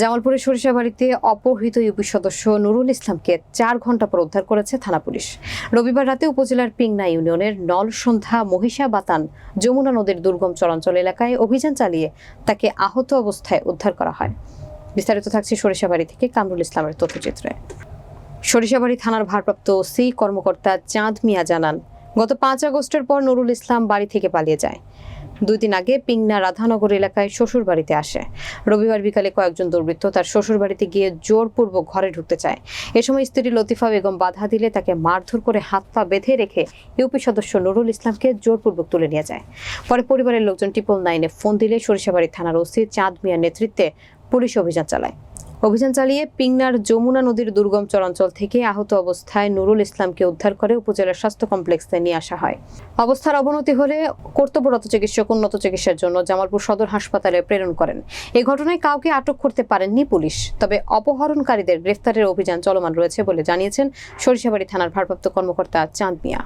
জামালপুরের সরিষাবাড়িতে অপহৃত ইউপি সদস্য নুরুল ইসলামকে চার ঘণ্টা পর উদ্ধার করেছে থানা পুলিশ। রবিবার রাতে উপজেলার পিংনা ইউনিয়নের নলসন্ধ্যা মহিষা বাতান যমুনা নদীর দুর্গম চরাঞ্চল এলাকায় অভিযান চালিয়ে তাকে আহত অবস্থায় উদ্ধার করা হয়। বিস্তারিত থাকছে সরিষাবাড়ি থেকে কামরুল ইসলামের তথ্যচিত্রে। সরিষাবাড়ি থানার ভারপ্রাপ্ত সি কর্মকর্তা চাঁদ মিয়া জানান, গত পাঁচ আগস্টের পর নুরুল ইসলাম বাড়ি থেকে পালিয়ে যায়। দুই দিন আগে পিংনা রাধানগর এলাকায় শ্বশুর বাড়িতে আসে। রবিবার বিকালে কয়েকজন দুর্বৃত্ত তার শ্বশুর বাড়িতে গিয়ে জোরপূর্বক ঘরে ঢুকতে চায়। এ সময় স্ত্রী লতিফা বেগম বাধা দিলে তাকে মারধর করে হাত পা বেঁধে রেখে ইউপি সদস্য নুরুল ইসলামকে জোরপূর্বক তুলে নিয়ে যায়। পরে পরিবারের লোকজন ট্রিপল নাইনে ফোন দিলে সরিষাবাড়ি থানার ওসি চাঁদ মিয়ার নেতৃত্বে পুলিশ অভিযান চালায়। অভিযান চালিয়ে পিংনার যমুনা নদীর দুর্গম চরাঞ্চল থেকে আহত অবস্থায় নুরুল ইসলামকে উদ্ধার করে উপজেলার স্বাস্থ্য কমপ্লেক্সে নিয়ে আসা হয়। অবস্থার অবনতি হলে কর্তব্যরত চিকিৎসক উন্নত চিকিৎসার জন্য জামালপুর সদর হাসপাতালে প্রেরণ করেন। এই ঘটনায় কাউকে আটক করতে পারেননি পুলিশ, তবে অপহরণকারীদের গ্রেফতারের অভিযান চলমান রয়েছে বলে জানিয়েছেন সরিষাবাড়ি থানার ভারপ্রাপ্ত কর্মকর্তা চাঁদ মিয়া।